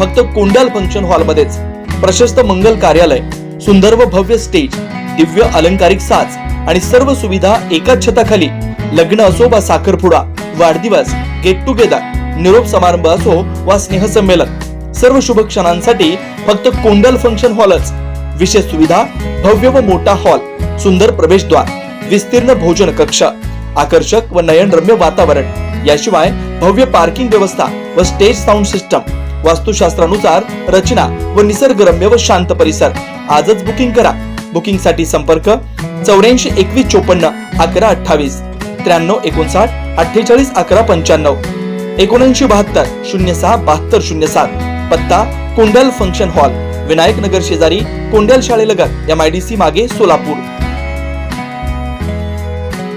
फक्त कोंडाल फंक्शन हॉलमध्येच प्रशस्त मंगल कार्यालय सुंदर व भव्य स्टेज दिव्य अलंकारिक साज आणि सर्व सुविधा एकाच छताखाली. लग्न असो वा साखरपुडा वाढदिवस गेट टुगेदर निरोप समारंभ असो वा स्नेहसंमेलन. सर्व शुभ क्षणांसाठी फक्त कोंडल फंक्शन हॉलच विशेष सुविधा भव्य व मोठा हॉल सुंदर प्रवेशद्वार विस्तीर्ण भोजन कक्ष आकर्षक व नयनरम्य वातावरण. याशिवाय भव्य पार्किंग व्यवस्था व स्टेज साऊंड सिस्टम वास्तुशास्त्रानुसार रचना व निसर्गरम्य व शांत परिसर. आजच बुकिंग करा. बुकिंगसाठी संपर्क चौऱ्याऐंशी एकवीस चोपन्न अकरा अठ्ठावीस. त्र्याण्णव एकोणसाठ अठ्ठेचाळीस अकरा पंच्याण्णव. एकोणऐंशी बहात्तर शून्य सहा बहात्तर शून्य सात. पत्ता कोंडल फंक्शन हॉल. विनायक नगर शेजारी कोंडल शाळेलगत. एम आय डी सी मागे सोलापूर.